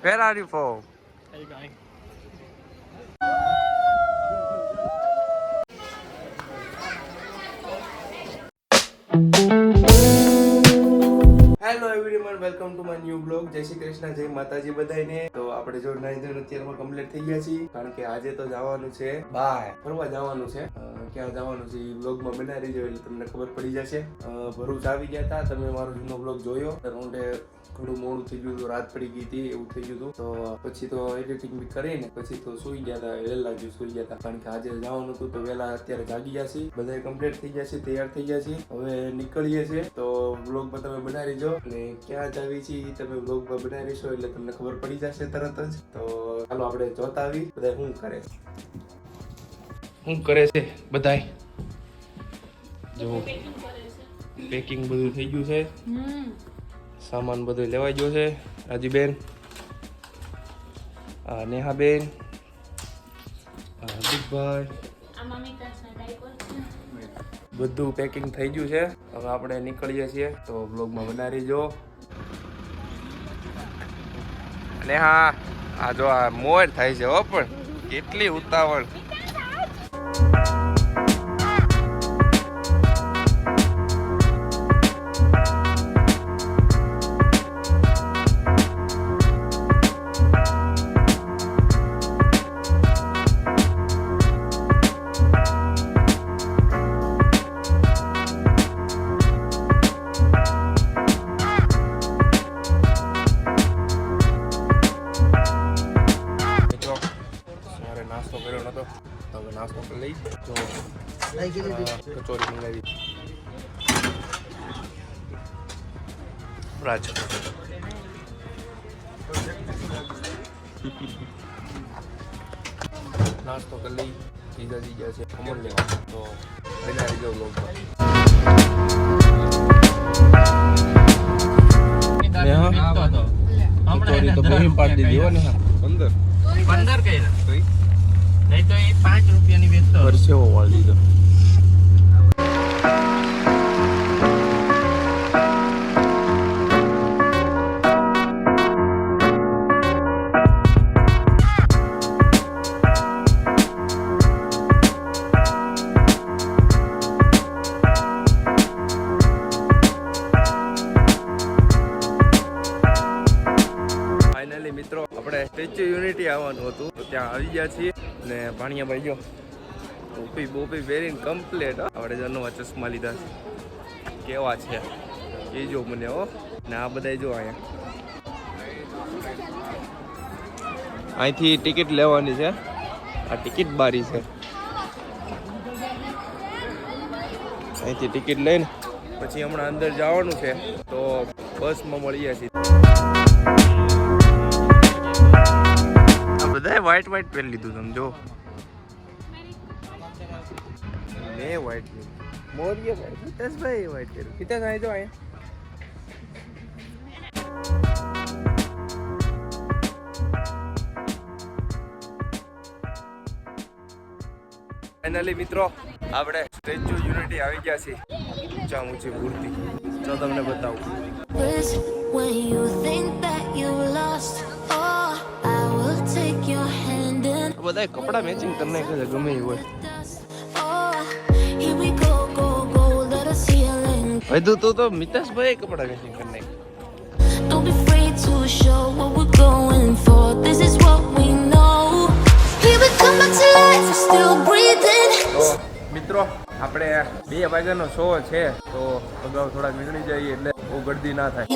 Where are you from? Are you going? Hello everyone welcome to my new blog જય શ્રી કૃષ્ણ જય માતાજી બધાને તો આપણે જો ધોઈને અત્યારમાં કમ્પ્લીટ થઈ ગયા છીએ. કારણ કે આજે તો જવાનું છે બાય ફરવા જવાનું છે. ક્યાં જવાનું છે એ બ્લોગમાં બનાવી રહેજો એટલે તમને ખબર પડી જશે. ભરૂચ આવી ગયા હતા. તમે મારો જૂનો બ્લોગ જોયો. રાઉન્ડે થોડું મોડું થઈ ગયું હતું રાત પડી ગઈ હતી એવું થઈ ગયું હતું. તો પછી તો એડિટિંગ બી કરીને પછી તો સુઈ ગયા હતા વહેલા જ સુઈ ગયા હતા. કારણ કે આજે જવાનું હતું તો વહેલા અત્યારે જાગી ગયા છીએ. બધા કમ્પ્લીટ થઈ ગયા છે તૈયાર થઈ ગયા છે હવે નીકળીએ છીએ. તો બ્લોગમાં તમે બનાવી રહેજો અને ક્યાં જાવી છીએ એ તમે બ્લોગમાં બનાવી રહેશો એટલે તમને ખબર પડી જશે તરત જ. તો ચાલો આપણે જોતા આવી બધા શું કરે શું કરે છે બધાય? જો પેકિંગ બધું થઈ ગયું છે. સામાન બધું લેવાઈ ગયો છે, રાજીબેન. નેહાબેન. હાર્દિકભાઈ. બધું પેકિંગ થઈ ગયું છે. હવે આપણે નીકળીએ છીએ તો બ્લોગમાં બનાવી જો. અને હા આ જો આ મોર થાય છે હો પણ, કેટલી ઉતાવળ. કચોરી મંગાવી રાજ નાસ્તો કરી લઈ સીધા ગયા છે. અમલ લેવા તો બનાવી જાવ લોક કચોરી તો બહી પાડી દીધી હો ને. પંદર પંદર કર્યા નહીં તો એ પાંચ રૂપિયાની વેચતો. પરસેવો વાળી ફાઇનલી મિત્રો આપણે સ્ટેચ્યુ યુનિટી આવવાનું હતું. તો ત્યાં આવી ગયા છીએ. ને ભાણિયા ભાઈ જો. ટોપી બોપી પહેરીને કમ્પ્લેટ આપણે નવા ચશ્મા લીધા છે. કેવા છે? એ જો મને, હો. ને આ બધા જો અહીંયા. અહીંથી ટિકિટ લેવાની છે. આ ટિકિટ બારી છે. અહીંથી ટિકિટ લઈને પછી હમણાં અંદર જવાનું છે. તો બસમાં મળીએ છીએ. બધાએ વ્હાઈટ વ્હાઈટ પહેરી લીધું તમે જો મેં વ્હાઈટ લીધું મોરીએ ભાઈ હિતેશભાઈ વ્હાઈટ પહેર્યું. હિતેશ અહીં જો અહીંયા. ફાઇનલી મિત્રો આપણે સ્ટેચ્યુ યુનિટી આવી ગયા છીએ. ઊંચા ઊંચી મૂર્તિ. જો તમને બતાવું. When you think that you lost hand and બધા કપડા મેચિંગ કરી નાખે છે ગમે એ હોય. Oh, healing. વધુ તો તો મિતેશભાઈ કપડા મેચિંગ કરી નાખે Don't be afraid to show what we're going for. This is what we know. Here we come back to life, we're still breathing. મિત્રો આપણે બે વાગ્યાનો શો છે તો અગાઉ થોડાક નીકળી જઈએ એટલે બહુ ગળદી ના થાય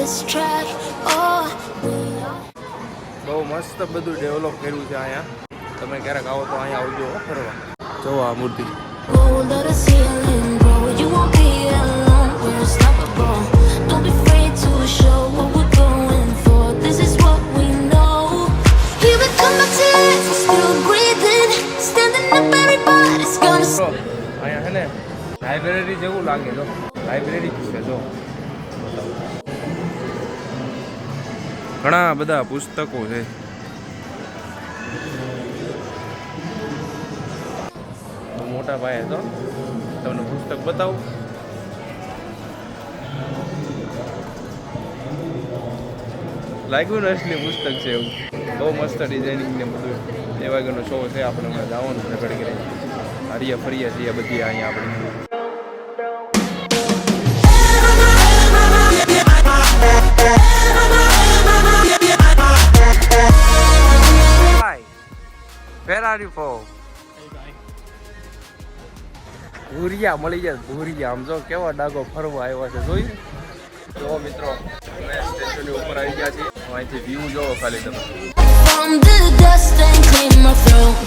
Oh. બહુ મસ્ત બધું ડેવલપ કર્યું છે અહીંયા તમે ક્યારેક આવો તો અહીંયા આવજો ફરવા જોવો આ મૂર્તિ અહીંયા છે ને લાઇબ્રેરી જેવું લાગે જો લાઇબ્રેરી જ છે જો. ઘણા બધા પુસ્તકો છે. મોટા પાયે તો તમને પુસ્તક બતાવું. લાગ્યું ને અસલી પુસ્તક છે એવું. બહુ મસ્ત ડિઝાઇનિંગ ને બધું. એ વાગ્યાનો શો છે, આપણે હમણાં જવાનું છે ઘડી ઘડી હરીએ ફરીએ છીએ બધી અહીંયા આપણે. Where are you from? ભૂરિયા મળી જાય ભૂરિયા. આમ જો કેવો ડાગો ફરવા આવ્યો છે જોયું? જો મિત્રો અમે સ્ટેશનની ઉપર આવી ગયા છીએ. અહીંથી વ્યૂ જોવો ખાલી તમે. From the dust and clean my throat.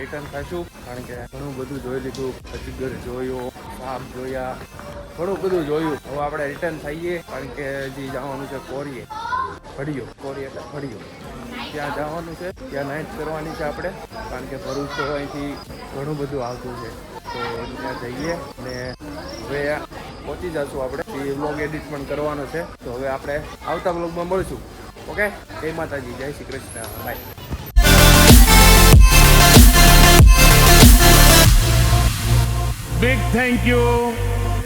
Return થઈશું. કારણ કે ઘણું બધું જોઈ લીધું. અજગર જોયો, સાપ જોયા. ઘણું બધું જોયું. હવે આપણે રિટર્ન થઈએ, કારણ કે હજી જવાનું છે કોરીએ. ફળિયો, કોરી એટલે ફળિયો. ત્યાં જવાનું છે. ત્યાં નાઇટ કરવાની છે આપણે. કારણ કે ભરૂચ તો અહીંથી ઘણું બધું આવતું છે. તો ત્યાં જઈએ ને હવે પહોંચી જશું આપણે. એ વ્લોગ એડિટ પણ કરવાનો છે. તો હવે આપણે આવતા વ્લોગમાં મળશું. ઓકે જય માતાજી. જય Shri Krishna. Bye Big thank you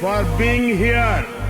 for being here.